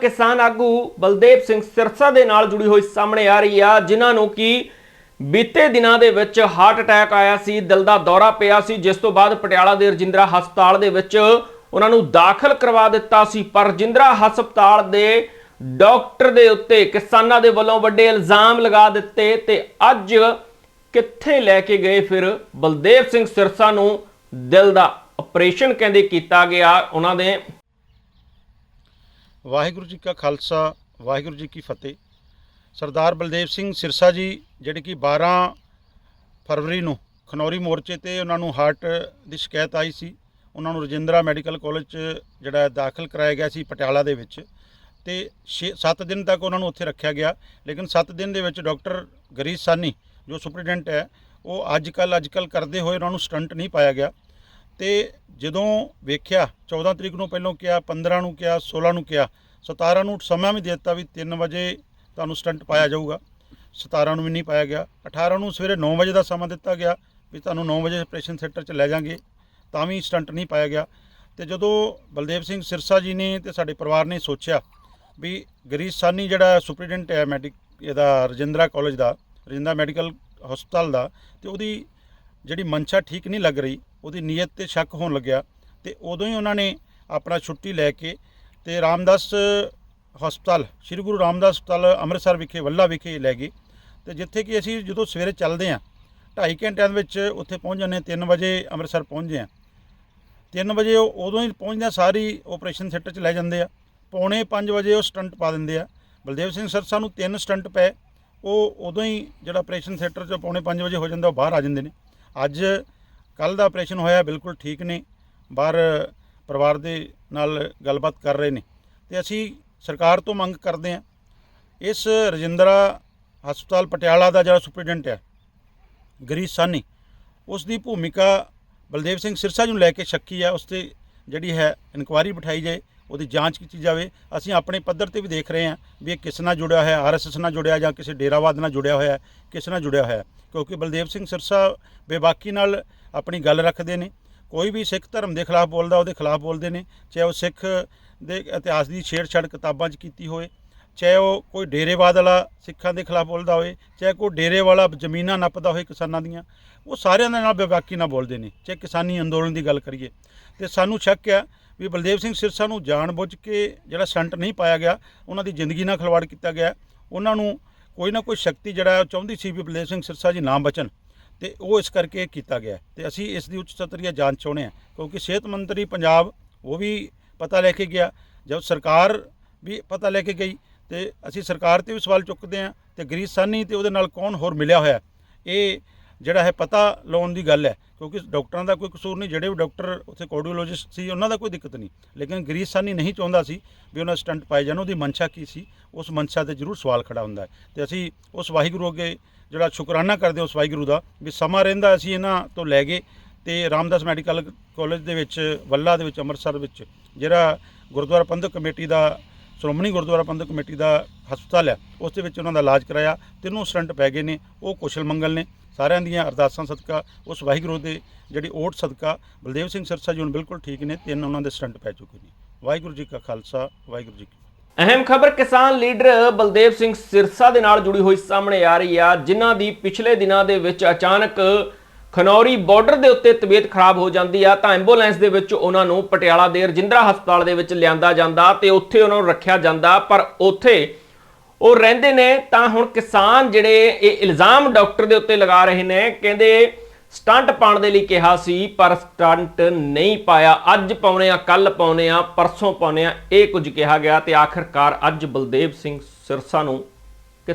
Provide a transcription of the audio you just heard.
ਕਿਸਾਨ ਆਗੂ ਬਲਦੇਵ ਸਿੰਘ ਸਿਰਸਾ ਦੇ ਨਾਲ ਜੁੜੀ ਹੋਈ ਸਾਹਮਣੇ ਆ ਰਹੀ ਆ, ਜਿਨ੍ਹਾਂ ਨੂੰ ਕਿ ਬੀਤੇ ਦਿਨਾਂ ਦੇ ਵਿੱਚ ਹਾਰਟ ਅਟੈਕ ਆਇਆ ਸੀ, ਦਿਲ ਦਾ ਦੌਰਾ ਪਿਆ ਸੀ, ਜਿਸ ਤੋਂ ਬਾਅਦ ਪਟਿਆਲਾ ਦੇ ਰਜਿੰਦਰਾ ਹਸਪਤਾਲ ਦੇ ਵਿੱਚ ਉਹਨਾਂ ਨੂੰ ਦਾਖਲ ਕਰਵਾ ਦਿੱਤਾ ਸੀ। ਪਰ ਰਜਿੰਦਰਾ ਹਸਪਤਾਲ ਦੇ ਡਾਕਟਰ ਦੇ ਉੱਤੇ ਕਿਸਾਨਾਂ ਦੇ ਵੱਲੋਂ ਵੱਡੇ ਇਲਜ਼ਾਮ ਲਗਾ ਦਿੱਤੇ ਤੇ ਅੱਜ ਕਿੱਥੇ ਲੈ ਕੇ ਗਏ? ਫਿਰ ਬਲਦੇਵ ਸਿੰਘ ਸਿਰਸਾ ਨੂੰ ਦਿਲ ਦਾ ਆਪਰੇਸ਼ਨ ਕਹਿੰਦੇ ਕੀਤਾ ਗਿਆ। ਉਹਨਾਂ ਦੇ ਵਾਹਿਗੁਰੂ ਜੀ ਕਾ ਖਾਲਸਾ, ਵਾਹਿਗੁਰੂ ਜੀ ਕੀ ਫਤਿਹ। ਸਰਦਾਰ ਬਲਦੇਵ ਸਿੰਘ ਸਿਰਸਾ ਜੀ, ਜਿਹੜੇ ਕਿ 12 ਫਰਵਰੀ ਨੂੰ ਖਨੌਰੀ ਮੋਰਚੇ ਤੇ ਉਹਨਾਂ ਨੂੰ ਹਾਰਟ ਦੀ ਸ਼ਿਕਾਇਤ ਆਈ ਸੀ, ਉਹਨਾਂ ਨੂੰ ਰਜਿੰਦਰਾ ਮੈਡੀਕਲ ਕਾਲਜ 'ਚ ਜਿਹੜਾ ਦਾਖਲ ਕਰਾਇਆ ਗਿਆ ਸੀ ਪਟਿਆਲਾ ਦੇ ਵਿੱਚ ਤੇ 7 ਦਿਨ ਤੱਕ ਉਹਨਾਂ ਨੂੰ ਉੱਥੇ ਰੱਖਿਆ ਗਿਆ। ਲੇਕਿਨ 7 ਦਿਨ ਦੇ ਵਿੱਚ ਡਾਕਟਰ ਗਰੀਸ਼ ਸਾਨੀ, ਜੋ ਸੁਪਰੀਡੈਂਟ ਹੈ, ਉਹ ਅੱਜ ਕੱਲ ਅੱਜ ਕੱਲ ਕਰਦੇ ਹੋਏ ਉਹਨਾਂ ਨੂੰ ਸਟੰਟ ਨਹੀਂ ਪਾਇਆ ਗਿਆ। ਤੇ ਜਦੋਂ ਵੇਖਿਆ 14 ਤਰੀਕ ਨੂੰ ਪਹਿਲਾਂ ਕਿਹਾ 15 ਨੂੰ ਕਿਹਾ 16 ਨੂੰ ਕਿਹਾ 17 ਨੂੰ ਸਮਾਂ ਵੀ ਦੇ ਦਿੱਤਾ ਵੀ 3 ਵਜੇ ਤੁਹਾਨੂੰ ਸਟੰਟ ਪਾਇਆ ਜਾਊਗਾ। 17 ਨੂੰ ਵੀ ਨਹੀਂ ਪਾਇਆ ਗਿਆ। 18 ਨੂੰ ਸਵੇਰੇ 9 ਵਜੇ ਦਾ ਸਮਾਂ ਦਿੱਤਾ ਗਿਆ ਵੀ ਤੁਹਾਨੂੰ 9 ਵਜੇ ਆਪਰੇਸ਼ਨ ਥੀਏਟਰ 'ਚ ਲੈ ਜਾਾਂਗੇ, ਤਾਂ ਵੀ ਸਟੰਟ ਨਹੀਂ ਪਾਇਆ ਗਿਆ। ਤੇ ਜਦੋਂ ਬਲਦੇਵ ਸਿੰਘ ਸਿਰਸਾ ਜੀ ਨੇ ਤੇ ਸਾਡੇ ਪਰਿਵਾਰ ਨੇ ਸੋਚਿਆ ਵੀ ਗਰੀਸ਼ ਸਾਨੀ ਜਿਹੜਾ ਸੁਪਰੀਡੈਂਟ ਹੈ ਮੈਡੀਕ, ਇਹਦਾ ਰਜਿੰਦਰਾ ਕਾਲਜ ਦਾ ਰਜਿੰਦਰਾ ਮੈਡੀਕਲ ਹਸਪਤਾਲ ਦਾ, ਤੇ ਉਹਦੀ ਜਿਹੜੀ ਮਨਸ਼ਾ ਠੀਕ ਨਹੀਂ ਲੱਗ ਰਹੀ ਉਹਦੀ ਨੀਅਤ ਤੇ ਸ਼ੱਕ ਹੋਣ ਲੱਗਿਆ ਤੇ ਉਦੋਂ ਹੀ ਉਹਨਾਂ ਨੇ ਆਪਣਾ ਛੁੱਟੀ ਲੈ ਕੇ ਤੇ ਰਾਮਦਾਸ ਹਸਪਤਾਲ, ਸ੍ਰੀ ਗੁਰੂ ਰਾਮਦਾਸ ਹਸਪਤਾਲ ਅੰਮ੍ਰਿਤਸਰ ਵਿਖੇ, ਵੱਲਾ ਵਿਖੇ ਲੈ ਗਏ ਤੇ ਜਿੱਥੇ ਕਿ ਅਸੀਂ ਜਦੋਂ ਸਵੇਰੇ ਚੱਲਦੇ ਹਾਂ 2.5 ਘੰਟਿਆਂ ਦੇ ਵਿੱਚ ਉੱਥੇ ਪਹੁੰਚ ਜਾਂਦੇ ਹਾਂ 3 ਵਜੇ ਅੰਮ੍ਰਿਤਸਰ ਪਹੁੰਚਦੇ ਹਾਂ। 3 ਵਜੇ ਉਹ ਉਦੋਂ ਹੀ ਪਹੁੰਚਦਿਆਂ ਸਾਰੀ ਆਪਰੇਸ਼ਨ ਥੀਏਟਰ 'ਚ ਲੈ ਜਾਂਦੇ ਆ, ਪੌਣੇ 5 ਵਜੇ ਉਹ ਸਟੰਟ ਪਾ ਦਿੰਦੇ ਆ। ਬਲਦੇਵ ਸਿੰਘ ਸਰ ਸਾਨੂੰ ਤਿੰਨ ਸਟੰਟ ਪਏ, ਉਹ ਉਦੋਂ ਹੀ ਜਿਹੜਾ ਆਪਰੇਸ਼ਨ ਥੀਏਟਰ 'ਚ ਪੌਣੇ 5 ਵਜੇ ਹੋ ਜਾਂਦਾ, ਉਹ ਬਾਹਰ ਆ ਜਾਂਦੇ ਨੇ। ਅੱਜ ਕੱਲ ਦਾ ਆਪਰੇਸ਼ਨ ਹੋਇਆ, ਬਿਲਕੁਲ ਠੀਕ ਨੇ, ਬਾਹਰ ਪਰਿਵਾਰ ਦੇ ਨਾਲ ਗੱਲਬਾਤ ਕਰ ਰਹੇ ਨੇ। ਤੇ ਅਸੀਂ ਸਰਕਾਰ ਤੋਂ ਮੰਗ ਕਰਦੇ ਹਾਂ, ਇਸ ਰਜਿੰਦਰਾ ਹਸਪਤਾਲ ਪਟਿਆਲਾ ਦਾ ਜਿਹੜਾ ਸੁਪਰੀਡੈਂਟ ਹੈ, ਗਰੀਸ਼ ਸਾਨੀ ਉਸ ਦੀ ਭੂਮਿਕਾ ਬਲਦੇਵ ਸਿੰਘ ਸਿਰਸਾ ਨੂੰ ਲੈ ਕੇ ਸ਼ੱਕੀ ਹੈ ਉਸ ਤੇ ਜਿਹੜੀ ਹੈ ਇਨਕੁਆਇਰੀ ਬਿਠਾਈ ਜਾਏ। ਉਹਦੀ ਜਾਂਚ ਕੀਤੀ ਜਾਵੇ। ਅਸੀਂ ਆਪਣੇ ਪੱਧਰ ਤੇ ਵੀ ਦੇਖ ਰਹੇ ਹਾਂ ਵੀ ਇਹ ਕਿਸ ਨਾਲ ਜੁੜਿਆ ਹੋਇਆ ਆਰਐਸਐਸ ਨਾਲ ਜੁੜਿਆ ਜਾਂ ਕਿਸੇ ਡੇਰਾਵਾਦ ਨਾਲ ਜੁੜਿਆ ਹੋਇਆ ਕਿਸ ਨਾਲ ਜੁੜਿਆ ਹੋਇਆ ਕਿਉਂਕਿ ਬਲਦੇਵ ਸਿੰਘ ਸਿਰਸਾ ਬੇਬਾਕੀ ਨਾਲ ਆਪਣੀ ਗੱਲ ਰੱਖਦੇ ਨੇ। ਕੋਈ ਵੀ ਸਿੱਖ ਧਰਮ ਦੇ ਖਿਲਾਫ ਬੋਲਦਾ, ਉਹਦੇ ਖਿਲਾਫ ਬੋਲਦੇ ਨੇ। ਚਾਹੇ ਉਹ ਸਿੱਖ ਦੇ ਇਤਿਹਾਸ ਦੀ ਛੇੜਛਾੜ ਕਿਤਾਬਾਂ 'ਚ ਕੀਤੀ ਹੋਵੇ, ਚਾਹੇ ਉਹ ਕੋਈ ਡੇਰੇਵਾਦ ਵਾਲਾ ਸਿੱਖਾਂ ਦੇ ਖਿਲਾਫ ਬੋਲਦਾ ਹੋਵੇ, ਚਾਹੇ ਕੋਈ ਡੇਰੇ ਵਾਲਾ ਜ਼ਮੀਨਾਂ ਨੱਪਦਾ ਹੋਵੇ ਕਿਸਾਨਾਂ ਦੀਆਂ, ਉਹ ਸਾਰਿਆਂ ਦੇ ਨਾਲ ਬੇਬਾਕੀ ਨਾਲ ਬੋਲਦੇ ਨੇ। ਚਾਹੇ ਕਿਸਾਨੀ ਅੰਦੋਲਨ ਦੀ ਗੱਲ ਕਰੀਏ। ਤੇ ਸਾਨੂੰ ਸ਼ੱਕ ਹੈ ਵੀ ਬਲਦੇਵ ਸਿੰਘ ਸਿਰਸਾ ਨੂੰ ਜਾਣਬੁੱਝ ਕੇ ਜਿਹੜਾ ਸਟੰਟ ਨਹੀਂ ਪਾਇਆ ਗਿਆ, ਉਹਨਾਂ ਦੀ ਜ਼ਿੰਦਗੀ ਨਾਲ ਖਿਲਵਾੜ ਕੀਤਾ ਗਿਆ। ਉਹਨਾਂ ਨੂੰ ਕੋਈ ਨਾ ਕੋਈ ਸ਼ਕਤੀ ਜਿਹੜਾ ਉਹ ਚਾਹੁੰਦੀ ਸੀ ਵੀ ਬਲਦੇਵ ਸਿੰਘ ਸਿਰਸਾ ਜੀ ਨਾ ਬਚਣ ਤੇ ਉਹ ਇਸ ਕਰਕੇ ਕੀਤਾ ਗਿਆ। ਤੇ ਅਸੀਂ ਇਸ ਦੀ ਉੱਚ ਸਤਰੀਆ ਜਾਂਚ ਚਾਹੁੰਦੇ ਹਾਂ, ਕਿਉਂਕਿ ਸਿਹਤ ਮੰਤਰੀ ਪੰਜਾਬ ਉਹ ਵੀ ਪਤਾ ਲੈ ਕੇ ਗਿਆ, ਜਦ ਸਰਕਾਰ ਵੀ ਪਤਾ ਲੈ ਕੇ ਗਈ ਤੇ ਅਸੀਂ ਸਰਕਾਰ ਤੇ ਵੀ ਸਵਾਲ ਚੁੱਕਦੇ ਹਾਂ ਤੇ ਗਰੀਸ਼ ਸਾਨੀ ਤੇ ਉਹਦੇ ਨਾਲ ਕੌਣ ਹੋਰ ਮਿਲਿਆ ਹੋਇਆ। ਇਹ ਜਿਹੜਾ ਹੈ ਪਤਾ ਲਾਉਣ ਦੀ ਗੱਲ ਹੈ, ਕਿਉਂਕਿ ਡਾਕਟਰਾਂ ਦਾ ਕੋਈ ਕਸੂਰ ਨਹੀਂ, ਜਿਹੜੇ ਵੀ ਡਾਕਟਰ ਉੱਥੇ ਕਾਰਡੀਓਲੋਜਿਸਟ ਸੀ, ਉਹਨਾਂ ਦਾ ਕੋਈ ਦਿੱਕਤ ਨਹੀਂ। ਲੇਕਿਨ ਗਰੀਸ਼ ਸਾਨੀ ਨਹੀਂ ਚਾਹੁੰਦਾ ਸੀ ਵੀ ਉਹਨਾਂ ਸਟੰਟ ਪਾਏ ਜਾਣ, ਉਹਦੀ ਮਨਸ਼ਾ ਕੀ ਸੀ, ਉਸ ਮਨਸ਼ਾ ਤੇ ਜ਼ਰੂਰ ਸਵਾਲ ਖੜਾ ਹੁੰਦਾ ਹੈ। ਤੇ ਅਸੀਂ ਉਸ ਵਾਹਿਗੁਰੂ ਅੱਗੇ ਜਿਹੜਾ ਸ਼ੁਕਰਾਨਾ ਕਰਦੇ ਹਾਂ ਉਸ ਵਾਹਿਗੁਰੂ ਦਾ, ਵੀ ਸਮਾਂ ਰਹਿੰਦਾ ਅਸੀਂ ਇਹਨਾਂ ਤੋਂ ਲੈ ਗਏ ਤੇ ਰਾਮਦਾਸ ਮੈਡੀਕਲ ਕਾਲਜ ਦੇ ਵਿੱਚ, ਵੱਲਾ ਦੇ ਵਿੱਚ, ਅੰਮ੍ਰਿਤਸਰ ਵਿੱਚ, ਜਿਹੜਾ ਗੁਰਦੁਆਰਾ ਪੰਥਕ ਕਮੇਟੀ ਦਾ, ਸ਼੍ਰੋਮਣੀ ਗੁਰਦੁਆਰਾ ਪੰਥਕ ਕਮੇਟੀ ਦਾ ਹਸਪਤਾਲ ਹੈ, ਉਸ ਦੇ ਵਿੱਚ ਉਹਨਾਂ ਦਾ ਇਲਾਜ ਕਰਾਇਆ, ਤਿੰਨੋਂ ਸਟੰਟ ਪੈ ਗਏ ਨੇ, ਉਹ ਕੁਸ਼ਲ ਮੰਗਲ ਨੇ। ਸਾਰਿਆਂ ਦੀਆਂ ਅਰਦਾਸਾਂ ਸਦਕਾ, ਉਸ ਵਾਹਿਗੁਰੂ ਦੇ ਜਿਹੜੀ ਓਟ ਸਦਕਾ, ਬਲਦੇਵ ਸਿੰਘ ਸਿਰਸਾ ਜੀ ਹੁਣ ਬਿਲਕੁਲ ਠੀਕ ਨੇ, ਤਿੰਨ ਉਹਨਾਂ ਦੇ ਸਟੰਟ ਪੈ ਚੁੱਕੇ ਨੇ। ਵਾਹਿਗੁਰੂ ਜੀ ਕਾ ਖਾਲਸਾ, ਵਾਹਿਗੁਰੂ ਜੀ ਅਹਿਮ ਖਬਰ, ਕਿਸਾਨ ਲੀਡਰ ਬਲਦੇਵ ਸਿੰਘ ਸਿਰਸਾ ਦੇ ਨਾਲ ਜੁੜੀ ਹੋਈ ਸਾਹਮਣੇ ਆ ਰਹੀ ਆ, ਜਿਨ੍ਹਾਂ ਦੀ ਪਿਛਲੇ ਦਿਨਾਂ ਦੇ ਵਿੱਚ ਅਚਾਨਕ ਖਨੌਰੀ ਬਾਰਡਰ ਦੇ ਉੱਤੇ ਤਬੀਅਤ ਖਰਾਬ ਹੋ ਜਾਂਦੀ ਆ, ਤਾਂ ਐਂਬੂਲੈਂਸ ਦੇ ਵਿੱਚ ਉਹਨਾਂ ਨੂੰ ਪਟਿਆਲਾ ਦੇ ਰਜਿੰਦਰਾ ਹਸਪਤਾਲ ਦੇ ਵਿੱਚ ਲਿਆਂਦਾ ਜਾਂਦਾ ਤੇ ਉੱਥੇ ਉਹਨਾਂ ਨੂੰ ਰੱਖਿਆ ਜਾਂਦਾ, ਪਰ ਉੱਥੇ ਉਹ ਰਹਿੰਦੇ ਨੇ, ਤਾਂ ਹੁਣ ਕਿਸਾਨ ਜਿਹੜੇ ਇਹ ਇਲਜ਼ਾਮ ਡਾਕਟਰ ਦੇ ਉੱਤੇ ਲਗਾ ਰਹੇ ਨੇ, ਕਹਿੰਦੇ ਸਟੰਟ ਪਾਉਣ ਦੇ ਲਈ ਕਿਹਾ ਸੀ, ਪਰ ਸਟੰਟ ਨਹੀਂ ਪਾਇਆ। ਅੱਜ ਪਾਉਣੇ ਆ ਕੱਲ ਪਾਉਣੇ ਆ, ਪਰਸੋਂ ਪਾਉਣੇ ਆ, ਇਹ ਕੁਝ ਕਿਹਾ ਗਿਆ ਤੇ ਆਖਰਕਾਰ ਅੱਜ ਬਲਦੇਵ ਸਿੰਘ ਸਿਰਸਾ ਨੂੰ